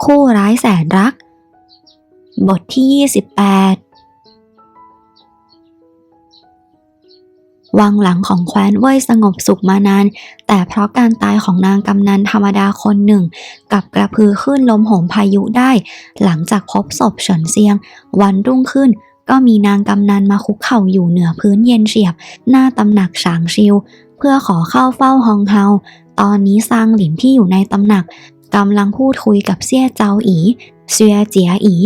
คู่ร้ายแสนรัก บทที่ 28 วังหลังของแคว้นเว่ยสงบสุขมานาน แต่เพราะการตายของนางกำนันธรรมดาคนหนึ่ง กับกระพือขึ้นลมโหมพายุได้ หลังจากพบศพเฉินเซียง วันรุ่งขึ้นก็มีนางกำนันมาคุกเข่าอยู่เหนือพื้นเย็นเฉียบ หน้าตำหนักฉางชิว เพื่อขอเข้าเฝ้าฮองเฮาตอนนี้ซางหลินที่อยู่ในตำหนัก กำลังพูดคุยกับเซี่ยเจ้าอีเซียเจียอี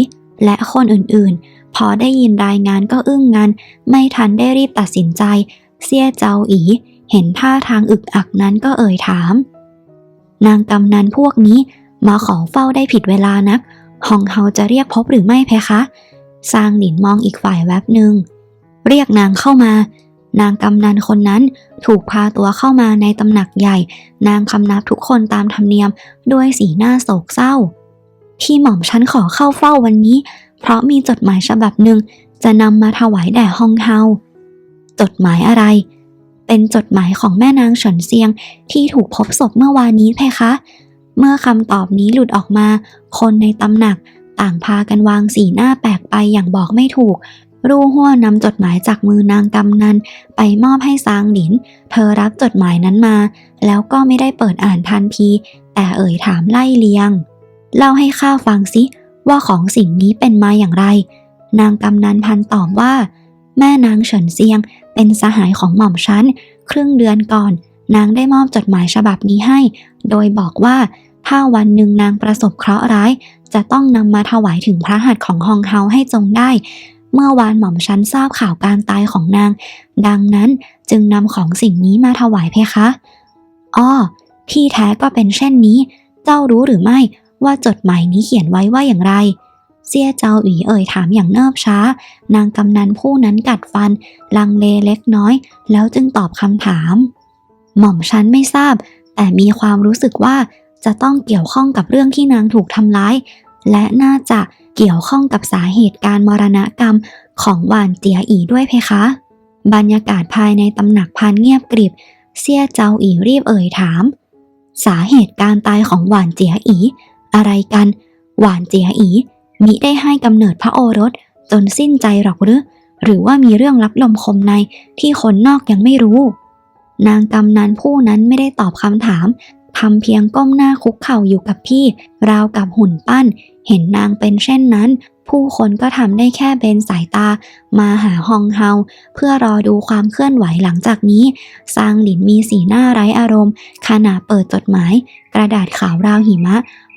และคนอื่นๆ พอได้ยินรายงานก็อึ้งงันไม่ทันได้รีบตัดสินใจเซี่ยเจ้าอี เห็นท่าทางอึกอักนั้นก็เอ่ยถาม นางกำนันพวกนี้มาขอเฝ้าได้ผิดเวลานักฮองเฮาจะเรียกพบหรือไม่เพคะซางหลินมองอีกฝ่ายแวบหนึ่ง เรียกนางเข้ามา นางกำนันคนนั้นถูกพาตัวเข้ามาในตำหนักใหญ่ นางคำนับทุกคนตามธรรมเนียมด้วยสีหน้าโศกเศร้าที่หม่อมฉันขอเข้าเฝ้าวันนี้ เพราะมีจดหมายฉบับหนึ่งจะนำมาถวายแด่ฮองเฮา จดหมายอะไร เป็นจดหมายของแม่นางเฉินเซียงที่ถูกพบศพเมื่อวานนี้เพคะ เมื่อคำตอบนี้หลุดออกมา คนในตำหนักต่างพากันวางสีหน้าแปลกไปอย่างบอกไม่ถูก รูหัวนำจดหมายจากมือนางกำนันไปมอบให้ซางหลิน เธอรับจดหมายนั้นมา แล้วก็ไม่ได้เปิดอ่านทันที แต่เอ่ยถามไล่เลียง เล่าให้ข้าฟังสิว่าของสิ่งนี้เป็นมาอย่างไร นางกำนันพันตอบว่า แม่นางเฉินเซียงเป็นสหายของหม่อมฉันครึ่งเดือนก่อน นางได้มอบจดหมายฉบับนี้ให้ โดยบอกว่าถ้าวันหนึ่งนางประสบเคราะห์ร้าย จะต้องนำมาถวายถึงพระหัตถ์ของฮองเฮาให้จงได้ เมื่อวานหม่อมฉันทราบข่าวการตายของนาง ดังนั้นจึงนำของสิ่งนี้มาถวายเพคะอ้อที่แท้ก็เป็นเช่นนี้ เจ้ารู้หรือไม่ว่าจดหมายนี้เขียนไว้ว่าอย่างไรเซี่ยเจ้าหวีเอ่ยถามอย่างเนิบช้า นางกำนันผู้นั้นกัดฟัน ลังเลเล็กน้อย แล้วจึงตอบคำถาม หม่อมฉันไม่ทราบ แต่มีความรู้สึกว่าจะต้องเกี่ยวข้องกับเรื่องที่นางถูกทำร้าย และน่าจะเกี่ยวข้องกับสาเหตุการมรณกรรมของหวานเจียอีด้วยเพคะ บรรยากาศภายในตำหนักพันเงียบกริบเซี่ยเจ้าอีรีบเอ่ยถาม สาเหตุการตายของหวานเจียอี อะไรกัน หวานเจียอีมิได้ให้กำเนิดพระโอรสจนสิ้นใจหรอกหรือ หรือว่ามีเรื่องลับลมคมในที่คนนอกยังไม่รู้ นางกำนันผู้นั้นไม่ได้ตอบคำถาม ทำเพียงก้มหน้าคุกเข่าอยู่กับพี่ ราวกับหุ่นปั้น เห็นนางเป็นเช่นนั้น ผู้คนก็ทำได้แค่เบนสายตา มาหาฮองเฮา เพื่อรอดูความเคลื่อนไหวหลังจากนี้ซางหลินมีสีหน้าไร้อารมณ์ ขณะเปิดจดหมาย กระดาษขาวราวหิมะ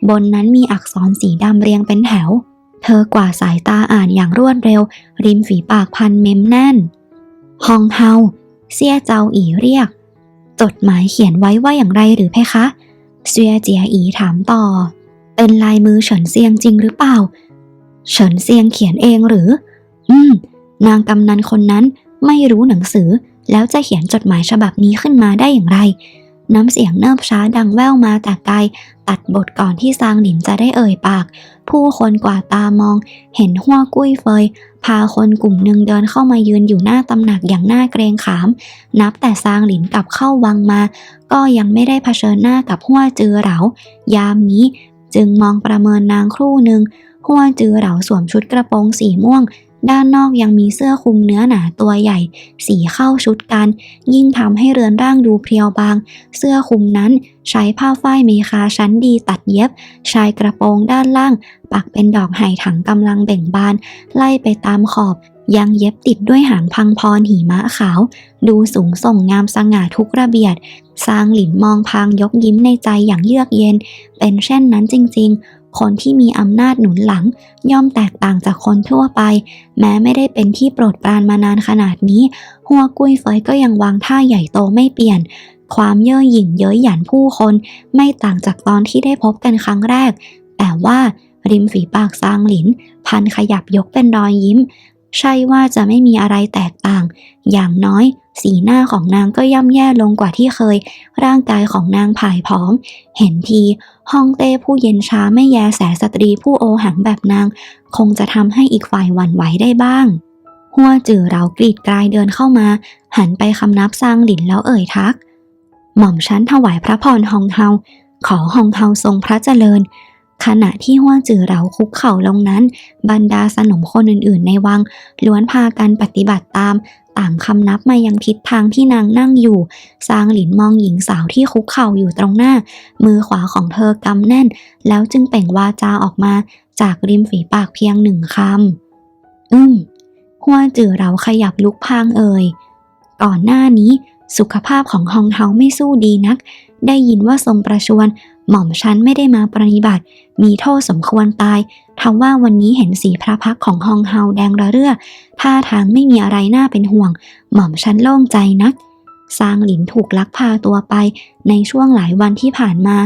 บนนั้นมีอักษรสีดำเรียงเป็นแถว เธอกว่าสายตาอ่านอย่างรวดเร็ว ริมฝีปากพันเม้มแน่นฮองเฮาเซี่ยเจ้าอีเรียก จดหมายเขียนไว้ว่าอย่างไรหรือเพคะเซียเจียอีถามต่อ เป็นลายมือเฉินเซียงจริงหรือเปล่า เฉินเซียงเขียนเองหรือ อืม นางกำนันคนนั้นไม่รู้หนังสือ แล้วจะเขียนจดหมายฉบับนี้ขึ้นมาได้อย่างไร น้ำเสียงเนิบช้าดังแว่วมาแต่ไกล ตัดบทก่อนที่ซางหลินจะได้เอ่ยปาก ผู้คนกว่าตามอง เห็นหัวกุ้ยเฟย พาคนกลุ่มหนึ่งเดินเข้ามายืนอยู่หน้าตำหนักอย่างน่าเกรงขาม นับแต่ซางหลินกลับเข้าวังมา ก็ยังไม่ได้เผชิญหน้ากับหัวจือเหลายามนี้ จึงมองประเมินนางครู่หนึ่งหัวจือเหลาสวมชุดกระโปรงสีม่วง ด้านนอกยังมีเสื้อคลุมเนื้อหนาตัวใหญ่ สีเข้าชุดกัน ยิ่งทำให้เรือนร่างดูเพรียวบาง เสื้อคลุมนั้นใช้ผ้าฝ้ายเมคาชั้นดีตัดเย็บ ชายกระโปรงด้านล่าง ปักเป็นดอกไห่ถังกำลังเบ่งบาน ไล่ไปตามขอบยังเย็บติดด้วยหางพังพรหิมะขาว ดูสูงส่งงามสง่าทุกระเบียดซางหลินมองพางยกยิ้มในใจอย่างเยือกเย็น เป็นเช่นนั้นจริง ๆ คนที่มีอำนาจหนุนหลัง ย่อมแตกต่างจากคนทั่วไป แม้ไม่ได้เป็นที่โปรดปรานมานานขนาดนี้ หัวกุ้ยเฟยก็ยังวางท่าใหญ่โตไม่เปลี่ยน ความเย่อหยิ่งเย้ยหยันผู้คน ไม่ต่างจากตอนที่ได้พบกันครั้งแรก แต่ว่าริมฝีปากซางหลิน พันขยับยกเป็นรอยยิ้ม ใช่ว่าจะไม่มีอะไรแตกต่าง อย่างน้อย สีหน้าของนางก็ย่ำแย่ลงกว่าที่เคย ร่างกายของนางผายผอม เห็นทีฮองเต้ผู้เย็นชาไม่แยแสสตรีผู้โอหังแบบนาง คงจะทำให้อีกฝ่ายหวั่นไหวได้บ้าง หัวจือเรากรีดกลายเดินเข้ามา หันไปคำนับซางหลินแล้วเอ่ยทัก หม่อมชั้นถวายพระพรฮองเฮาขอฮองเฮาทรงพระเจริญ ขณะที่หัวจือเหลาคุกเข่าลงนั้น บรรดาสนมคนอื่นๆ ในวัง ล้วนพากันปฏิบัติตาม ต่างคำนับมายังทิศทางที่นางนั่งอยู่ซางหลินมองหญิงสาวที่คุกเข่าอยู่ตรงหน้า มือขวาของเธอกำแน่น แล้วจึงเปล่งวาจาออกมาจากริมฝีปากเพียงหนึ่งคำอืมหัวจือเราขยับลุกพางเอ่ย ก่อนหน้านี้ สุขภาพของฮองเฮาไม่สู้ดีนัก ได้ยินว่าทรงประชวร หม่อมฉันไม่ได้มาปรนิบัติ มีโทษสมควรตายทว่าวันนี้เห็นสีพระพักของฮองเฮาแดงระเรื่อ ท่าทางไม่มีอะไรน่าเป็นห่วง หม่อมฉันโล่งใจนักซางหลินถูกลักพาตัวไป ในช่วงหลายวันที่ผ่านมา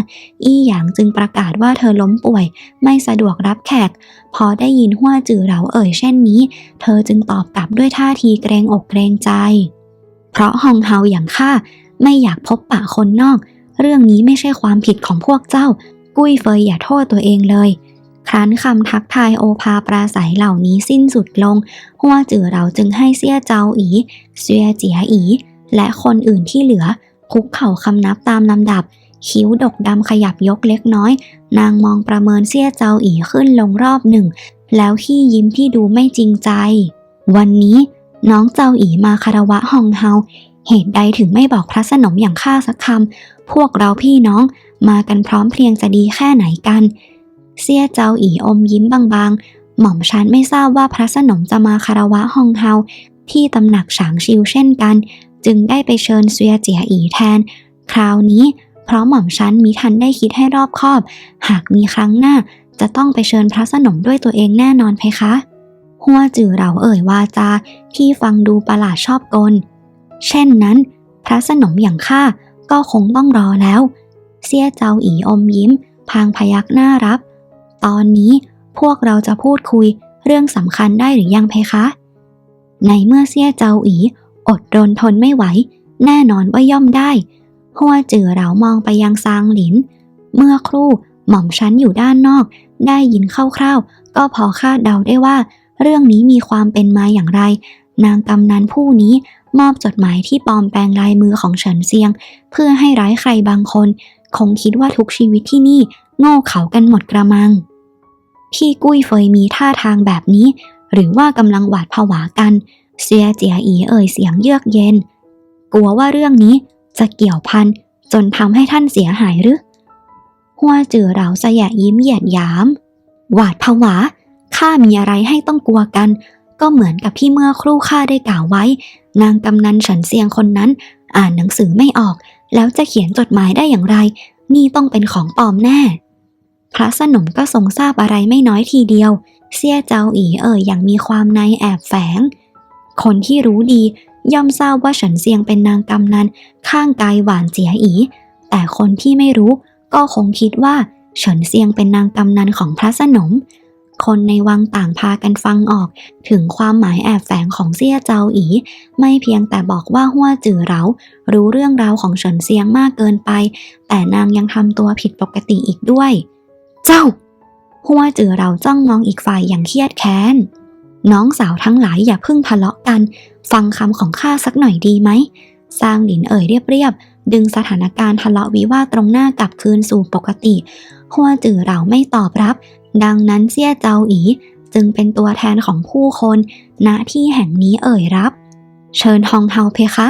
อี้หยางจึงประกาศว่าเธอล้มป่วย ไม่สะดวกรับแขก พอได้ยินหัวจือเหลาเอ่ยเช่นนี้ เธอจึงตอบกลับด้วยท่าทีเกรงอกเกรงใจ เพราะฮองเฮาอย่างข้าไม่อยากพบปะคนนอก เรื่องนี้ไม่ใช่ความผิดของพวกเจ้า กุ้ยเฟยอย่าโทษตัวเองเลย ครั้นคำทักทายโอภาปราศัยเหล่านี้สิ้นสุดลง หัวจือเราจึงให้เสี้ยเจ้าอีเสียเจียอี และคนอื่นที่เหลือ คุกเข่าคำนับตามลำดับ คิ้วดกดำขยับยกเล็กน้อย นางมองประเมินเสี้ยเจ้าอีขึ้นลงรอบหนึ่ง แล้วขี้ยิ้มที่ดูไม่จริงใจ วันนี้น้องเจ้าอีมาคารวะฮองเฮา เหตุใดถึงไม่บอกพระสนมอย่างข้าสักคำ พวกเราพี่น้องมากันพร้อมเพรียงจะดีแค่ไหนกัน เสี้ยเจ้าอีอมยิ้มบางๆ หม่อมฉันไม่ทราบว่าพระสนมจะมาคารวะฮองเฮาที่ตำหนักฉางชิวเช่นกัน จึงได้ไปเชิญเซียเจียอีแทน คราวนี้เพราะหม่อมฉันมิทันได้คิดให้รอบคอบ หากมีครั้งหน้าจะต้องไปเชิญพระสนมด้วยตัวเองแน่นอนเพคะ หัวจือเราเอ่ยวาจาที่ฟังดูประหลาดชอบกล เช่นนั้น พระสนมอย่างข้าก็คงต้องรอแล้ว เสี้ยเจ้าอีอมยิ้ม พางพยักหน้ารับ ตอนนี้พวกเราจะพูดคุยเรื่องสำคัญได้หรือยังเพคะ ในเมื่อเสี้ยเจ้าอีอดรนทนไม่ไหว แน่นอนว่าย่อมได้ หัวจือเรามองไปยังซางหลิน เมื่อครู่หม่อมชั้นอยู่ด้านนอก ได้ยินคร่าวๆ ก็พอคาดเดาได้ว่า เรื่องนี้มีความเป็นมาอย่างไร นางกำนันผู้นี้ มอบจดหมายที่ปลอมแปลงลายมือของเฉินเซียง เพื่อให้ร้ายใครบางคน คงคิดว่าทุกชีวิตที่นี่โง่เขากันหมดกระมัง พี่กุ้ยเฟยมีท่าทางแบบนี้ หรือว่ากำลังหวาดผวากัน เสียเจียอีเอ่ยเสียงเยือกเย็น กลัวว่าเรื่องนี้จะเกี่ยวพันจนทำให้ท่านเสียหายหรือ หัวจือเราสยะยิ้มเหยียดหยาม หวาดผวาข้ามีอะไรให้ต้องกลัวกัน ก็เหมือนกับที่เมื่อครู่ข้าได้กล่าวไว้ นางกำนันเฉินเซียงคนนั้น อ่านหนังสือไม่ออก แล้วจะเขียนจดหมายได้อย่างไร นี่ต้องเป็นของปลอมแน่ พระสนมก็ทรงทราบอะไรไม่น้อยทีเดียว เสี้ยเจ้าอีเอ่ยอย่างมีความในแอบแฝง คนที่รู้ดีย่อมทราบว่าเฉินเซียงเป็นนางกำนันข้างกายหวานเจียอี แต่คนที่ไม่รู้ก็คงคิดว่าเฉินเซียงเป็นนางกำนันของพระสนม คนในวังต่างพากันฟังออก ถึงความหมายแอบแฝงของเซี่ยเจาอี ไม่เพียงแต่บอกว่าหัวจือเรา รู้เรื่องราวของเฉินเซียงมากเกินไป แต่นางยังทำตัวผิดปกติอีกด้วย เจ้าหัวจือเราจ้องมองอีกฝ่ายอย่างเครียดแค้น น้องสาวทั้งหลายอย่าเพิ่งทะเลาะกัน ฟังคำของข้าสักหน่อยดีไหมซางหลินเอ่ยเรียบๆดึงสถานการณ์ทะเลาะวิวาทตรงหน้ากลับคืนสู่ปกติ หัวจือเราไม่ตอบรับ ดังนั้นเซี่ยเจาอีจึงเป็นตัวแทนของผู้คนณที่แห่งนี้เอ่ยรับ เชิญฮองเฮาเพคะ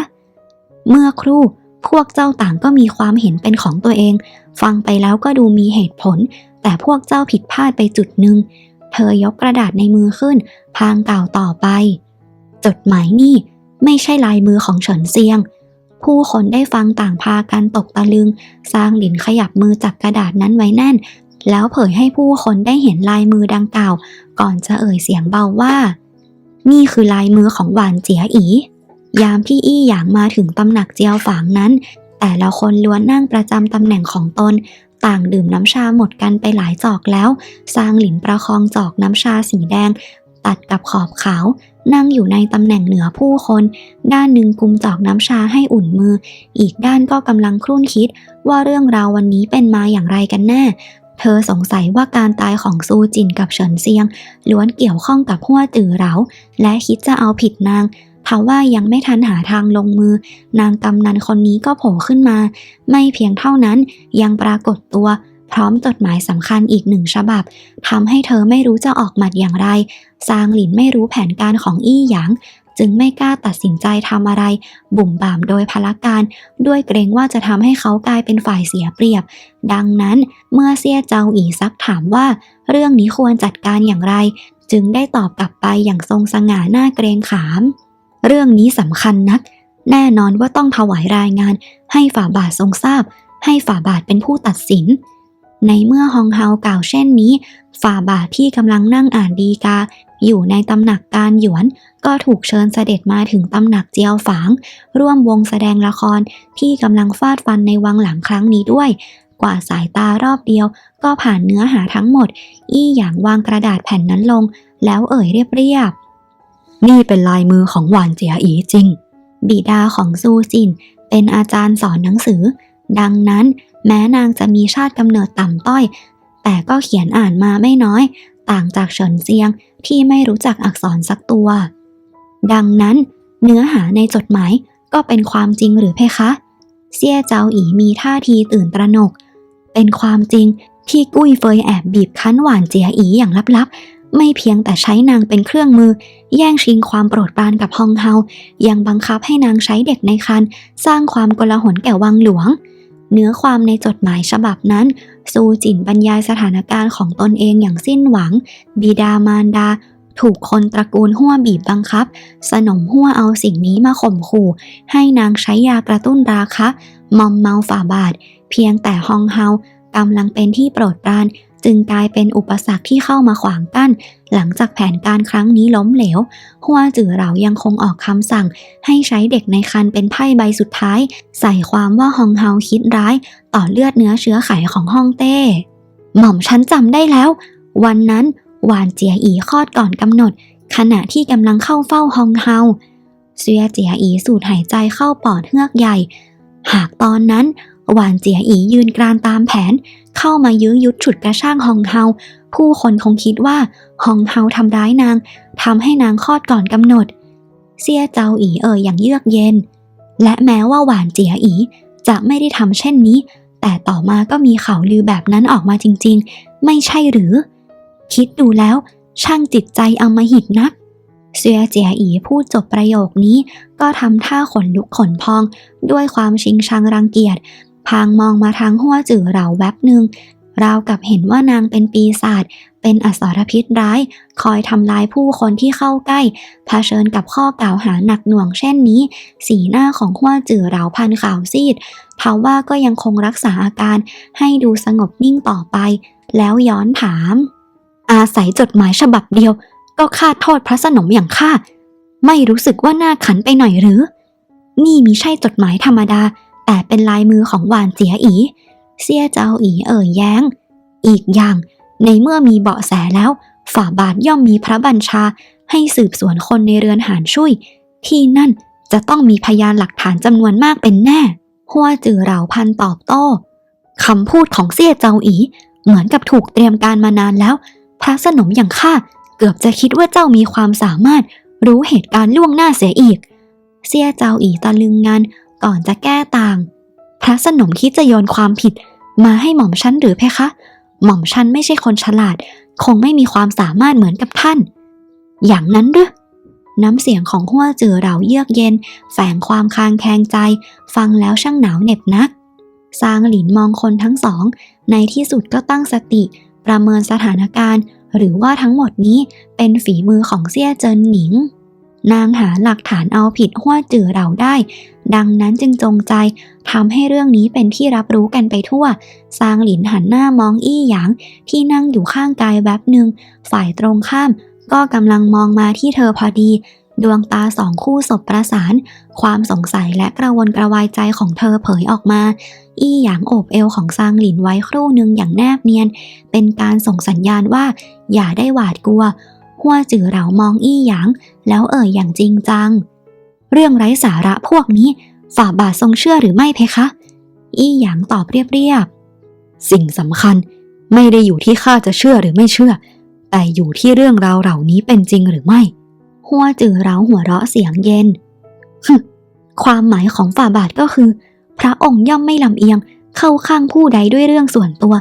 เมื่อครู่พวกเจ้าต่างก็มีความเห็นเป็นของตัวเอง ฟังไปแล้วก็ดูมีเหตุผล แต่พวกเจ้าผิดพลาดไปจุดหนึ่ง เธอยกกระดาษในมือขึ้น พางกล่าวต่อไป จดหมายนี่ไม่ใช่ลายมือของเฉินเซียง ผู้คนได้ฟังต่างพากันตกตะลึง ซางหลินขยับมือจับกระดาษนั้นไว้แน่น แล้วเผยให้ผู้คนได้เห็นลายมือดังกล่าว ก่อนจะเอ่ยเสียงเบาว่า นี่คือลายมือของหวานเจียอี ยามที่อี้หยางมาถึงตำหนักเจียวฝางนั้น แต่ละคนล้วนนั่งประจำตำแหน่งของตน ต่างดื่มน้ำชาหมดกันไปหลายจอกแล้วซางหลินประคองจอกน้ำชาสีแดง ตัดกับขอบขาว นั่งอยู่ในตำแหน่งเหนือผู้คน ด้านหนึ่งกุมจอกน้ำชาให้อุ่นมือ อีกด้านก็กำลังครุ่นคิดว่าเรื่องราววันนี้เป็นมาอย่างไรกันแน่ เธอสงสัยว่าการตายของซูจินกับเฉินเซียง ล้วนเกี่ยวข้องกับหัวจือเหลาและคิดจะเอาผิดนางทว่ายังไม่ทันหาทางลงมือ นางกำนันคนนี้ก็โผล่ขึ้นมา ไม่เพียงเท่านั้นยังปรากฏตัว พร้อมจดหมายสำคัญอีกหนึ่งฉบับทำให้เธอไม่รู้จะออกหมัดอย่างไรซางหลินไม่รู้แผนการของอี้หยาง จึงไม่กล้าตัดสินใจทำอะไร บุ่มบ่ามโดยพละการ ด้วยเกรงว่าจะทำให้เขากลายเป็นฝ่ายเสียเปรียบ ดังนั้นเมื่อเซียเจาอีซักถามว่า เรื่องนี้ควรจัดการอย่างไร จึงได้ตอบกลับไปอย่างทรงสง่าหน้าเกรงขาม เรื่องนี้สำคัญนัก แน่นอนว่าต้องถวายรายงาน ให้ฝ่าบาททรงทราบ ให้ฝ่าบาทเป็นผู้ตัดสินในเมื่อฮองเฮากล่าวเช่นนี้ ฝ่าบาทที่กำลังนั่งอ่านดีกา อยู่ในตำหนักการหยวน ก็ถูกเชิญเสด็จมาถึงตำหนักเจียวฝาง ร่วมวงแสดงละครที่กำลังฟาดฟันในวังหลังครั้งนี้ด้วย กว่าสายตารอบเดียว ก็ผ่านเนื้อหาทั้งหมด อี้หยางวางกระดาษแผ่นนั้นลง แล้วเอ่ยเรียบๆนี่เป็นลายมือของหวานเจียอีจริง บิดาของซูจิน เป็นอาจารย์สอนหนังสือ ดังนั้นแม้นางจะมีชาติกำเนิดต่ำต้อย แต่ก็เขียนอ่านมาไม่น้อย ต่างจากเฉินเซียงที่ไม่รู้จักอักษรสักตัว ดังนั้น เนื้อหาในจดหมายก็เป็นความจริงหรือเพคะ เซี่ยเจาอีมีท่าทีตื่นตระหนก เป็นความจริงที่กุ้ยเฟยแอบบีบคั้นหวานเจียอีอย่างลับๆ ไม่เพียงแต่ใช้นางเป็นเครื่องมือ แย่งชิงความโปรดปรานกับฮองเฮา ยังบังคับให้นางใช้เด็กในครรภ์สร้างความกลาหลแก่วังหลวง เนื้อความในจดหมายฉบับนั้น ซูจินบรรยายสถานการณ์ของตนเองอย่างสิ้นหวัง บิดามารดา ถูกคนตระกูลหัวบีบบังคับ สนมหัวเอาสิ่งนี้มาข่มขู่ ให้นางใช้ยากระตุ้นราคะมอมเมาฝ่าบาท เพียงแต่ฮองเฮากำลังเป็นที่โปรดปราน จึงกลายเป็นอุปสรรคที่เข้ามาขวางกั้น หลังจากแผนการครั้งนี้ล้มเหลว หัวจือเหรายังคงออกคำสั่ง ให้ใช้เด็กในครรภ์เป็นไพ่ใบสุดท้าย ใส่ความว่าฮองเฮาคิดร้าย ต่อเลือดเนื้อเชื้อไขของฮ่องเต้ หม่อมฉันจำได้แล้ว วันนั้น หวานเจียอีคลอดก่อนกำหนด ขณะที่กำลังเข้าเฝ้าฮองเฮาเซียเจียอีสูดหายใจเข้าปอดเฮือกใหญ่ หากตอนนั้น หวานเจียอียืนกรานตามแผน เข้ามายื้อยุดฉุดกระช่ากฮองเฮาผู้คนคงคิดว่าฮองเฮาทำร้ายนางทำให้นางคลอดก่อนกำหนดเซียเจาอีเอ่ยอย่างเยือกเย็น และแม้ว่าหวานเจียอีจะไม่ได้ทำเช่นนี้ แต่ต่อมาก็มีข่าวลือแบบนั้นออกมาจริง ๆ ไม่ใช่หรือ คิดดูแล้วช่างจิตใจอำมหิตนักเซียเจียอีพูดจบประโยคนี้ ก็ทำท่าขนลุกขนพอง ด้วยความชิงชังรังเกียจ พางมองมาทางหัวจื่อเหลาแวบหนึ่งราวกับเห็นว่านางเป็นปีศาจ เป็นอสรพิษร้าย คอยทำลายผู้คนที่เข้าใกล้ เผชิญกับข้อกล่าวหาหนักหน่วงเช่นนี้ สีหน้าของหัวจื่อเหลาพันข่าวซีดทว่าก็ยังคงรักษาอาการให้ดูสงบนิ่งต่อไป แล้วย้อนถาม อาศัยจดหมายฉบับเดียว ก็ฆ่าโทษพระสนมอย่างข้าไม่รู้สึกว่าหน้าขันไปหน่อยหรือ นี่มิใช่จดหมายธรรมดา แต่เป็นลายมือของหวานเจียอีเซี่ยเจ้าอีเอ่ยแย้ง อีกอย่าง ในเมื่อมีเบาะแสแล้ว ฝ่าบาทย่อมมีพระบัญชาให้สืบสวนคนในเรือนหานช่วย ที่นั่นจะต้องมีพยานหลักฐานจำนวนมากเป็นแน่ หัวจือเหล่าพันตอบโต้คำพูดของเซี่ยเจ้าอี เหมือนกับถูกเตรียมการมานานแล้ว พระสนมอย่างข้าเกือบจะคิดว่าเจ้ามีความสามารถรู้เหตุการณ์ล่วงหน้าเสียอีกเซี่ยเจ้าอีตะลึงงานก่อนจะแก้ต่าง พระสนมคิดจะโยนความผิดมาให้หม่อมฉันหรือเพคะ หม่อมฉันไม่ใช่คนฉลาด คงไม่มีความสามารถเหมือนกับท่าน อย่างนั้นหรือน้ำเสียงของหัวจือเราเยือกเย็น แฝงความคางแคลงใจ ฟังแล้วช่างหนาวเหน็บนักซางหลินมองคนทั้งสอง ในที่สุดก็ตั้งสติ ประเมินสถานการณ์ หรือว่าทั้งหมดนี้เป็นฝีมือของเซี่ยเจินหนิง นางหาหลักฐานเอาผิดหัวจือเราได้ ดังนั้นจึงจงใจทำให้เรื่องนี้เป็นที่รับรู้กันไปทั่ว ซางหลินหันหน้ามองอี้หยางที่นั่งอยู่ข้างกายแวบหนึ่ง ฝ่ายตรงข้ามก็กำลังมองมาที่เธอพอดี ดวงตาสองคู่สบประสาน ความสงสัยและกระวนกระวายใจของเธอเผยออกมา อี้หยางโอบเอวของซางหลินไว้ครู่หนึ่งอย่างแนบเนียน เป็นการส่งสัญญาณว่า อย่าได้หวาดกลัว หัวจือเหลามองอี้หยาง แล้วเอ่ยอย่างจริงจัง เรื่องไร้สาระพวกนี้ ฝ่าบาททรงเชื่อหรือไม่เพคะ อี้หยางตอบเรียบๆ สิ่งสำคัญไม่ได้อยู่ที่ข้าจะเชื่อหรือไม่เชื่อ แต่อยู่ที่เรื่องราวเหล่านี้เป็นจริงหรือไม่ หัวจือเราหัวเราะเสียงเย็นฮึความหมายของฝ่าบาทก็คือ พระองค์ย่อมไม่ลำเอียง เข้าข้างผู้ใดด้วยเรื่องส่วนตัว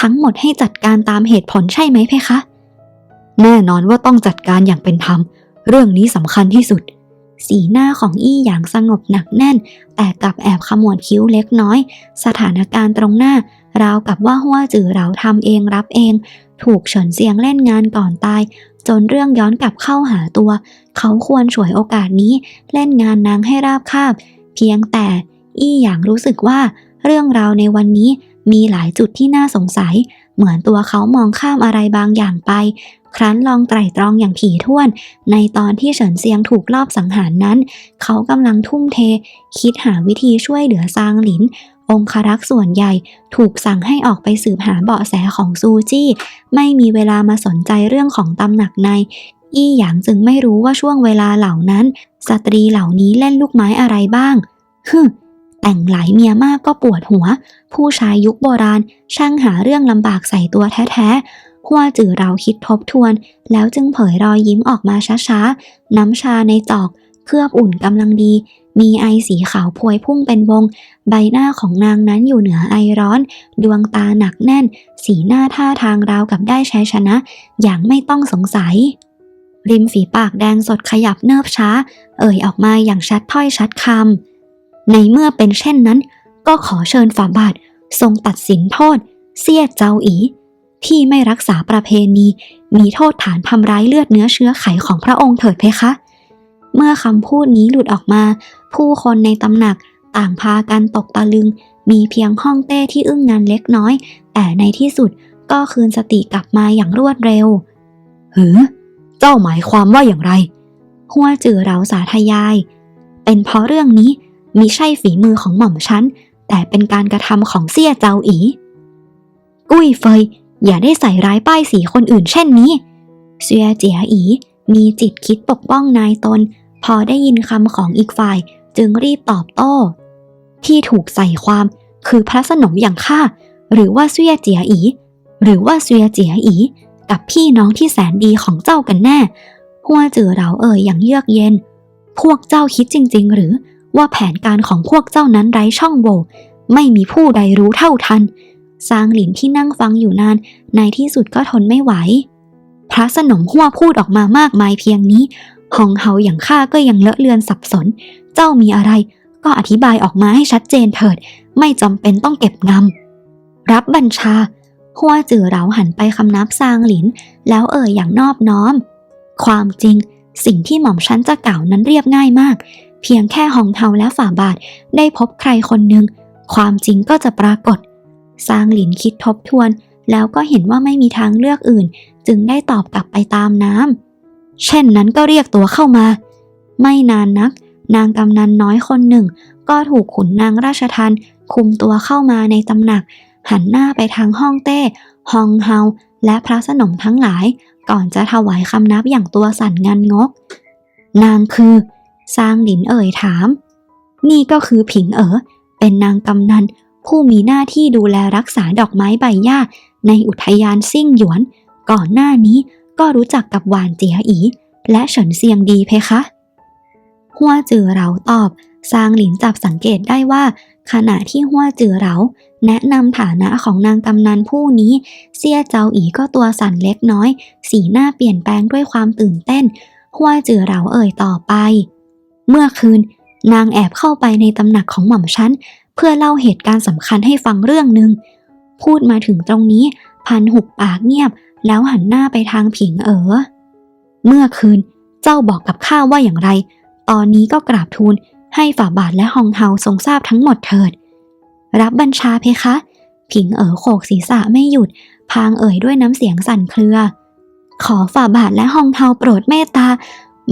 ทั้งหมดให้จัดการตามเหตุผลใช่ไหมเพคะ แน่นอนว่าต้องจัดการอย่างเป็นธรรม เรื่องนี้สำคัญที่สุด สีหน้าของอี้อย่างสงบหนักแน่น แต่กลับแอบขมวดคิ้วเล็กน้อย สถานการณ์ตรงหน้าราวกับว่าหัวจือเราทำเองรับเอง ถูกเฉินเซียงเล่นงานก่อนตาย จนเรื่องย้อนกลับเข้าหาตัว เขาควรฉวยโอกาสนี้เล่นงานนางให้ราบคาบ เพียงแต่อี้อย่างรู้สึกว่า เรื่องราวในวันนี้มีหลายจุดที่น่าสงสัย เหมือนตัวเขามองข้ามอะไรบางอย่างไป ครั้นลองไตร่ตรองอย่างถี่ถ้วน ในตอนที่เฉินเซียงถูกลอบสังหารนั้น เขากำลังทุ่มเท คิดหาวิธีช่วยเหลือซางหลิน องครักษ์ส่วนใหญ่ถูกสั่งให้ออกไปสืบหาเบาะแสของซูจี้ ไม่มีเวลามาสนใจเรื่องของตำหนักใน อี้หยางจึงไม่รู้ว่าช่วงเวลาเหล่านั้น สตรีเหล่านี้เล่นลูกไม้อะไรบ้างฮึแต่งหลายเมียมากก็ปวดหัว ผู้ชายยุคโบราณ ช่างหาเรื่องลำบากใส่ตัวแท้ๆหัวจือเราคิดทบทวน แล้วจึงเผยรอยยิ้มออกมาช้าๆ น้ำชาในจอก เคลือบอุ่นกำลังดี มีไอสีขาวพวยพุ่งเป็นวง ใบหน้าของนางนั้นอยู่เหนือไอร้อน ดวงตาหนักแน่น สีหน้าท่าทางราวกับได้ชัยชนะ อย่างไม่ต้องสงสัย ริมฝีปากแดงสดขยับเนิบช้า เอ่ยออกมาอย่างชัดถ้อยชัดคำ ในเมื่อเป็นเช่นนั้น ก็ขอเชิญฝ่าบาท ทรงตัดสินโทษ เสียเจ้าอีที่ไม่รักษาประเพณี มีโทษฐานทำร้ายเลือดเนื้อเชื้อไขของพระองค์เถิดเพคะ เมื่อคำพูดนี้หลุดออกมา ผู้คนในตำหนักต่างพากันตกตะลึง มีเพียงห้องเต้ที่อึ้งงานเล็กน้อย แต่ในที่สุดก็คืนสติกลับมาอย่างรวดเร็วหือเจ้าหมายความว่าอย่างไร หัวจือเราสาธยาย เป็นเพราะเรื่องนี้มิใช่ฝีมือของหม่อมฉัน แต่เป็นการกระทำของเสี่ยเจ้าอี กุ้ยเฟย อย่าได้ใส่ร้ายป้ายสีคนอื่นเช่นนี้ เสียเจียอีมีจิตคิดปกป้องนายตน พอได้ยินคำของอีกฝ่ายจึงรีบตอบโต้ ที่ถูกใส่ความคือพระสนมอย่างข้าหรือว่าเสียเจียอี หรือว่าเสียเจียอี กับพี่น้องที่แสนดีของเจ้ากันแน่ หัวจือเราเอ่ยอย่างเยือกเย็น พวกเจ้าคิดจริง ๆ หรือว่าแผนการของพวกเจ้านั้นไร้ช่องโหว่ไม่มีผู้ใดรู้เท่าทันซางหลินที่นั่งฟังอยู่นาน ในที่สุดก็ทนไม่ไหว พระสนมหัวพูดออกมามากมายเพียงนี้ หองเฮาอย่างข้าก็ยังเลอะเลือนสับสน เจ้ามีอะไร ก็อธิบายออกมาให้ชัดเจนเถิด ไม่จำเป็นต้องเก็บงำรับบัญชาหัวจือเราหันไปคำนับซางหลิน แล้วเอ่ยอย่างนอบน้อม ความจริง สิ่งที่หม่อมฉันจะกล่าวนั้นเรียบง่ายมาก เพียงแค่หองเทาและฝ่าบาทได้พบใครคนหนึ่งความจริงก็จะปรากฏซางหลินคิดทบทวน แล้วก็เห็นว่าไม่มีทางเลือกอื่น จึงได้ตอบกลับไปตามน้ำ เช่นนั้นก็เรียกตัวเข้ามา ไม่นานนัก นางกำนันน้อยคนหนึ่ง ก็ถูกขุนนางราชทันคุมตัวเข้ามาในตำหนัก หันหน้าไปทางห้องเต้ฮองเฮา และพระสนมทั้งหลาย ก่อนจะถวายคำนับอย่างตัวสั่นงันงก นางคือซางหลินเอ่ยถาม นี่ก็คือผิงเอ๋อเป็นนางกำนันผู้มีหน้าที่ดูแลรักษาดอกไม้ใบหญ้าในอุทยานซิ่งหยวน ก่อนหน้านี้ ก็รู้จักกับหวานเจียอีและเฉินเซียงดีเพคะ หัวจือเราตอบซางหลินจับสังเกตได้ว่า ขณะที่หัวจือเรา แนะนำฐานะของนางกำนันผู้นี้ เซี่ยเจ้าอีก็ตัวสั่นเล็กน้อย สีหน้าเปลี่ยนแปลงด้วยความตื่นเต้น หัวจือเราเอ่ยต่อไป เมื่อคืน นางแอบเข้าไปในตำหนักของหม่อมฉันเพื่อเล่าเหตุการณ์สำคัญให้ฟังเรื่องหนึ่งพูดมาถึงตรงนี้ พันหุบปากเงียบ แล้วหันหน้าไปทางผิงเอ๋อ เมื่อคืนเจ้าบอกกับข้าว่าอย่างไร ตอนนี้ก็กราบทูลให้ฝ่าบาทและฮองเฮาทรงทราบทั้งหมดเถิด รับบัญชาเพคะ ผิงเอ๋อโขกศีรษะไม่หยุด พางเอ่ยด้วยน้ำเสียงสั่นเครือ ขอฝ่าบาทและฮองเฮาโปรดเมตตา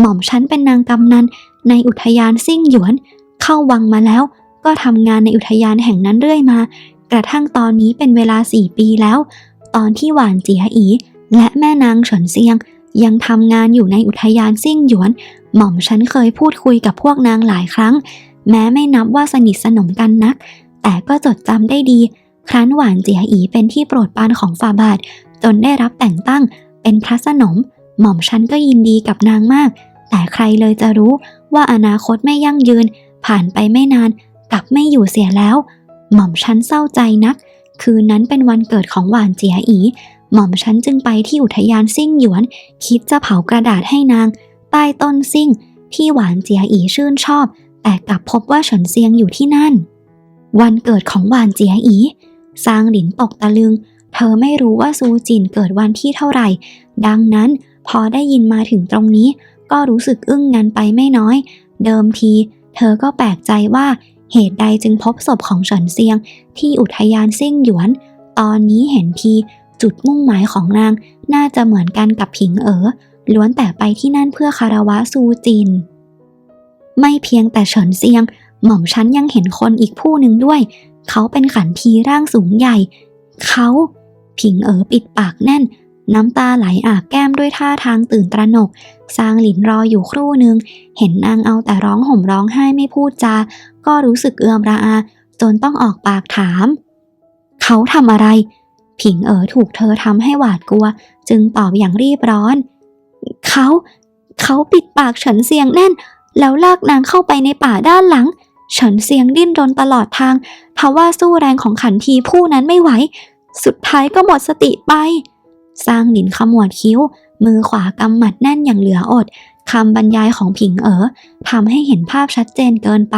หม่อมฉันเป็นนางกำนันในอุทยานซิ่งหยวน เข้าวังมาแล้ว ก็ทำงานในอุทยานแห่งนั้นเรื่อยมา กระทั่งตอนนี้เป็นเวลาสี่ปีแล้ว ตอนที่หวานเจียอี และแม่นางเฉินเซียง ยังทำงานอยู่ในอุทยานซิ่งหยวน หม่อมฉันเคยพูดคุยกับพวกนางหลายครั้ง แม้ไม่นับว่าสนิทสนมกันนัก แต่ก็จดจำได้ดี ครั้นหวานเจียอีเป็นที่โปรดปรานของฝ่าบาท จนได้รับแต่งตั้ง เป็นพระสนม หม่อมฉันก็ยินดีกับนางมาก แต่ใครเลยจะรู้ว่าอนาคตไม่ยั่งยืน ผ่านไปไม่นานกลับไม่อยู่เสียแล้ว หม่อมฉันเศร้าใจนัก คืนนั้นเป็นวันเกิดของหวานเจียอี หม่อมฉันจึงไปที่อุทยานซิ่งหยวน คิดจะเผากระดาษให้นาง ใต้ต้นซิ่ง ที่หวานเจียอีชื่นชอบ แต่กลับพบว่าเฉินเซียงอยู่ที่นั่น วันเกิดของหวานเจียอีซางหลินตกตะลึง เธอไม่รู้ว่าซูจินเกิดวันที่เท่าไหร่ ดังนั้นพอได้ยินมาถึงตรงนี้ ก็รู้สึกอึ้งงันไปไม่น้อย เดิมที เธอก็แปลกใจว่า เหตุใดจึงพบศพของเฉินเซียง ที่อุทยานซิ่งหยวน ตอนนี้เห็นทีจุดมุ่งหมายของนาง น่าจะเหมือนกันกับผิงเอ๋อล้วนแต่ไปที่นั่นเพื่อคารวะซูจิน ไม่เพียงแต่เฉินเซียง หม่อมฉันยังเห็นคนอีกผู้หนึ่งด้วย เขาเป็นขันทีร่างสูงใหญ่ เขา ผิงเอ๋อปิดปากแน่น น้ำตาไหลอาบแก้มด้วยท่าทางตื่นตระหนก ซางหลินรออยู่ครู่หนึ่ง เห็นนางเอาแต่ร้องห่มร้องไห้ไม่พูดจา ก็รู้สึกเอือมระอา จนต้องออกปากถาม เขาทำอะไร ผิงเอ๋อถูกเธอทำให้หวาดกลัว จึงตอบอย่างรีบร้อน เขา เขาปิดปากเฉินเซียงแน่น แล้วลากนางเข้าไปในป่าด้านหลัง เฉินเซียงดิ้นรนตลอดทางทว่าสู้แรงของขันทีผู้นั้นไม่ไหว สุดท้ายก็หมดสติไป สร้างหลินขมวดคิ้ว มือขวากำหมัดแน่นอย่างเหลืออดคำบรรยายของผิงเอ๋อทำให้เห็นภาพชัดเจนเกินไป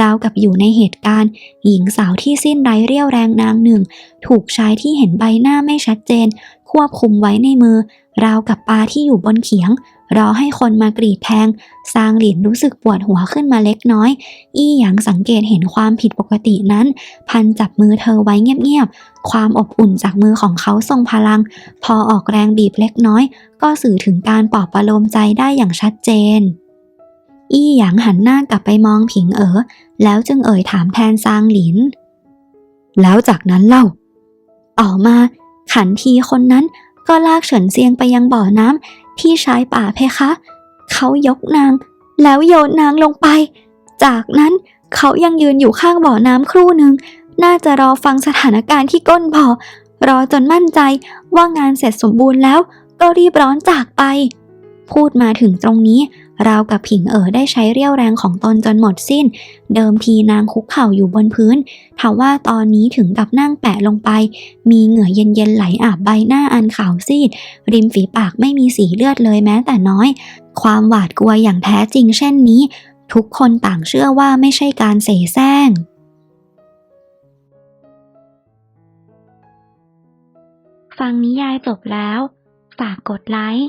ราวกับอยู่ในเหตุการณ์ หญิงสาวที่สิ้นไร้เรี่ยวแรงนางหนึ่ง ถูกชายที่เห็นใบหน้าไม่ชัดเจน ควบคุมไว้ในมือ ราวกับปลาที่อยู่บนเขียง รอให้คนมากรีดแทง ซางหลินรู้สึกปวดหัวขึ้นมาเล็กน้อย อี้หยางสังเกตเห็นความผิดปกตินั้น พันจับมือเธอไว้เงียบๆ ความอบอุ่นจากมือของเขาทรงพลัง พอออกแรงบีบเล็กน้อย ก็สื่อถึงการปลอบประโลมใจได้อย่างชัดเจน อี้หยางหันหน้ากลับไปมองผิงเอ๋อ แล้วจึงเอ่ยถามแทนซางหลิน แล้วจากนั้นเล่า ต่อมาขันทีคนนั้น ก็ลากเฉินเซียงไปยังบ่อน้ำที่ชายป่าเพคะ เขายกนาง แล้วโยนนางลงไป จากนั้นเขายังยืนอยู่ข้างบ่อน้ำครู่หนึ่ง น่าจะรอฟังสถานการณ์ที่ก้นบ่อ รอจนมั่นใจว่างานเสร็จสมบูรณ์แล้ว ก็รีบร้อนจากไป พูดมาถึงตรงนี้ ราวกับผิงเอ๋อได้ใช้เรี่ยวแรงของตนจนหมดสิ้น เดิมทีนางคุกเข่าอยู่บนพื้นทว่าตอนนี้ถึงกับนั่งแปะลงไป มีเหงื่อเย็นๆไหลอาบใบหน้าอันขาวซีด ริมฝีปากไม่มีสีเลือดเลยแม้แต่น้อย ความหวาดกลัวอย่างแท้จริงเช่นนี้ ทุกคนต่างเชื่อว่าไม่ใช่การเสแสร้งฟังนิยายจบแล้ว ฝากกดไลค์